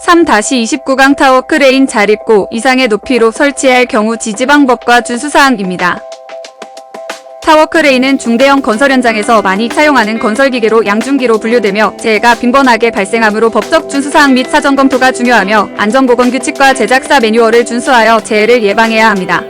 3-29강 타워 크레인 잘 입고 이상의 높이로 설치할 경우 지지 방법과 주수사항입니다. 타워 크레인은 중대형 건설 현장에서 많이 사용하는 건설기계로 양중기로 분류되며 재해가 빈번하게 발생하므로 법적 준수사항 및 사전 검토가 중요하며 안전보건 규칙과 제작사 매뉴얼을 준수하여 재해를 예방해야 합니다.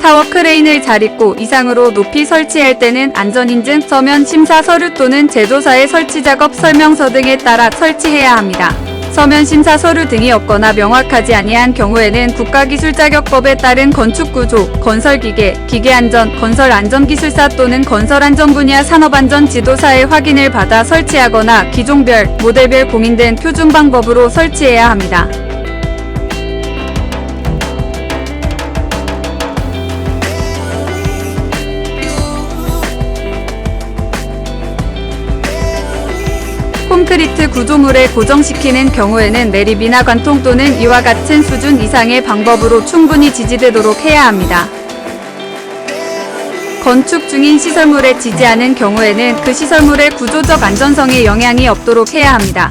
타워 크레인을 잘 입고 이상으로 높이 설치할 때는 안전인증, 서면 심사 서류 또는 제조사의 설치 작업 설명서 등에 따라 설치해야 합니다. 서면 심사 서류 등이 없거나 명확하지 아니한 경우에는 국가기술자격법에 따른 건축구조, 건설기계, 기계안전, 건설안전기술사 또는 건설안전 분야 산업안전 지도사의 확인을 받아 설치하거나 기종별, 모델별 공인된 표준 방법으로 설치해야 합니다. 콘크리트 구조물에 고정시키는 경우에는 내립이나 관통 또는 이와 같은 수준 이상의 방법으로 충분히 지지되도록 해야 합니다. 건축 중인 시설물에 지지하는 경우에는 그 시설물의 구조적 안전성에 영향이 없도록 해야 합니다.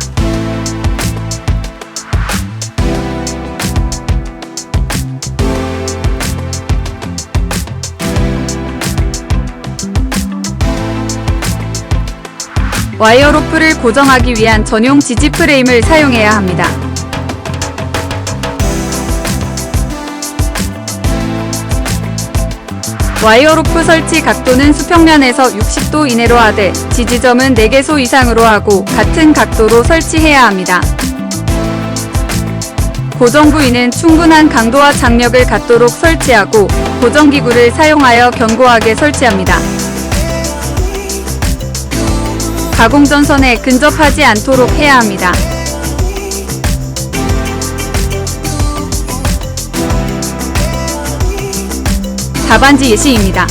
와이어 로프를 고정하기 위한 전용 지지 프레임을 사용해야 합니다. 와이어 로프 설치 각도는 수평면에서 60도 이내로 하되 지지점은 4개소 이상으로 하고 같은 각도로 설치해야 합니다. 고정 부위는 충분한 강도와 장력을 갖도록 설치하고 고정기구를 사용하여 견고하게 설치합니다. 가공 전선에 근접하지 않도록 해야 합니다. 답안지 예시입니다.